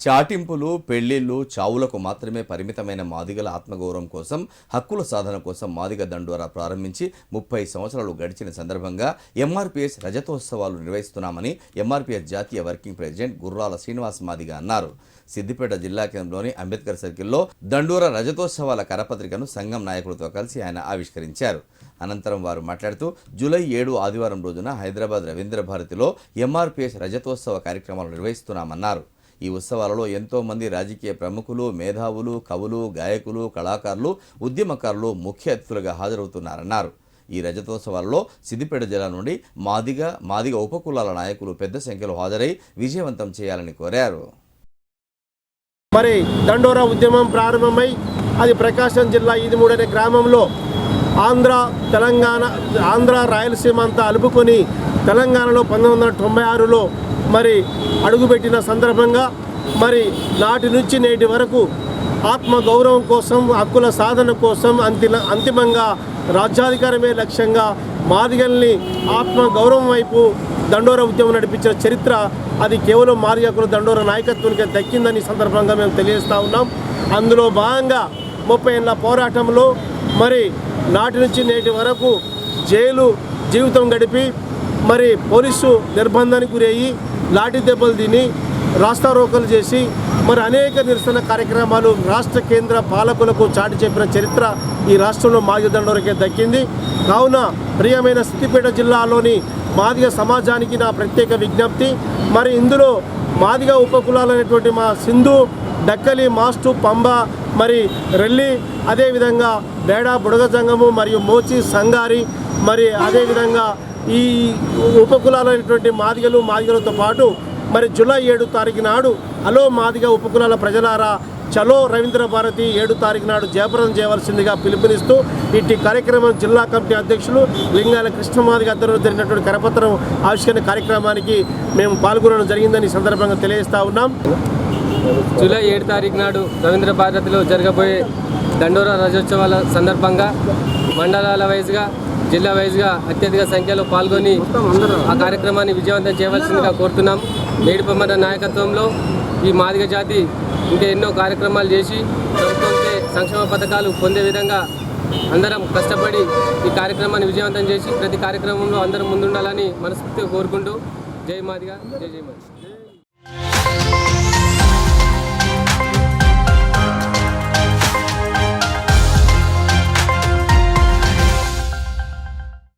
చాటింపులు పెళ్ళిళ్ళు చావులకు మాత్రమే పరిమితమైన మాదిగల ఆత్మగౌరవం కోసం హక్కుల సాధన కోసం మాదిగ దండోరా ప్రారంభించి ముప్పై సంవత్సరాలు గడిచిన సందర్భంగా ఎంఆర్పీఎస్ రజతోత్సవాలు నిర్వహిస్తున్నామని ఎంఆర్పిఎస్ జాతీయ వర్కింగ్ ప్రెసిడెంట్ గుర్రాల శ్రీనివాస్ మాదిగ అన్నారు. సిద్దిపేట జిల్లా కేంద్రంలోని అంబేద్కర్ సర్కిల్లో దండోరా రజతోత్సవాల కరపత్రికను సంఘం నాయకులతో కలిసి ఆయన ఆవిష్కరించారు. అనంతరం వారు మాట్లాడుతూ జూలై ఏడు ఆదివారం రోజున హైదరాబాద్ రవీంద్ర భారతిలో ఎంఆర్పీఎస్ రజతోత్సవ కార్యక్రమాలు నిర్వహిస్తున్నామన్నారు. ఈ ఉత్సవాలలో ఎంతోమంది రాజకీయ ప్రముఖులు మేధావులు కవులు గాయకులు కళాకారులు ఉద్యమకారులు ముఖ్య అతిథులుగా హాజరవుతున్నారన్నారు. ఈ రజతోత్సవాలలో సిద్దిపేట జిల్లా నుండి మాదిగ మాదిగ ఉపకులాల నాయకులు పెద్ద సంఖ్యలో హాజరై విజయవంతం చేయాలని కోరారు. మరి దండోరా ఉద్యమం ప్రారంభమై అది ప్రకాశం జిల్లా ఇది మూడనే గ్రామంలో ఆంధ్ర తెలంగాణ ఆంధ్ర రాయలసీమ అంతా అలుపుకొని తెలంగాణలో పంతొమ్మిది వందల తొంభై ఆరులో మరి అడుగుపెట్టిన సందర్భంగా మరి నాటి నుంచి నేటి వరకు ఆత్మ గౌరవం కోసం హక్కుల సాధన కోసం అంతిమ అంతిమంగా రాజ్యాధికారమే లక్ష్యంగా మాదిగల్ని ఆత్మ గౌరవం వైపు దండోర ఉద్యమం నడిపించిన చరిత్ర అది కేవలం మాదిగకుల దండోర నాయకత్వానికి దక్కిందని సందర్భంగా మేము తెలియజేస్తూ ఉన్నాం. అందులో భాగంగా ముప్పై ఏళ్ళ పోరాటంలో మరి నాటి నుంచి నేటి వరకు జైలు జీవితం గడిపి మరి పోలీసు నిర్బంధానికి గురయ్యి లాఠీ దెబ్బలు తిని రాస్తారోకలు చేసి మరి అనేక నిరసన కార్యక్రమాలు రాష్ట్ర కేంద్ర పాలకులకు చాటి చెప్పిన చరిత్ర ఈ రాష్ట్రంలో మాదిగ దండోరకే దక్కింది. కావున ప్రియమైన సిద్దిపేట జిల్లాలోని మాదిగ సమాజానికి నా ప్రత్యేక విజ్ఞప్తి. మరి ఇందులో మాదిగ ఉపకులాలు అనేటువంటి మా సింధు డక్కలి మాస్టు పంబ మరి రెల్లి అదేవిధంగా బేడా బుడగజంగము మరియు మోచి సంగారి మరి అదేవిధంగా ఈ ఉపకులాలైనటువంటి మాదిగలు మాదిగలతో పాటు మరి జూలై ఏడు తారీఖు నాడు హలో మాదిగ ఉపకులాల ప్రజలారా చలో రవీంద్ర భారతి ఏడు తారీఖు నాడు జయప్రదం చేయవలసిందిగా పిలుపునిస్తూ ఇట్టి కార్యక్రమం జిల్లా కమిటీ అధ్యక్షులు లింగాల కృష్ణమాదిగ అధ్వర్యంలో జరిగినటువంటి కరపత్రం ఆవిష్కరణ కార్యక్రమానికి మేము పాల్గొనడం జరిగిందని సందర్భంగా తెలియజేస్తా ఉన్నాం. జూలై ఏడు తారీఖు నాడు రవీంద్ర భారతిలో జరగబోయే దండోరా రజోత్సవాల సందర్భంగా మండలాల వైజ్గా జిల్లా వైజ్గా అత్యధిక సంఖ్యలో పాల్గొని ఆ కార్యక్రమాన్ని విజయవంతం చేయవలసిందిగా కోరుతున్నాం. మేడిపమ్మన్న నాయకత్వంలో ఈ మాదిగ జాతి ఇంకా ఎన్నో కార్యక్రమాలు చేసి ప్రభుత్వంచే సంక్షేమ పథకాలు పొందే విధంగా అందరం కష్టపడి ఈ కార్యక్రమాన్ని విజయవంతం చేసి ప్రతి కార్యక్రమంలో అందరం ముందుండాలని మనస్ఫూర్తిగా కోరుకుంటూ జై మాదిగా జై జై మాదిగా.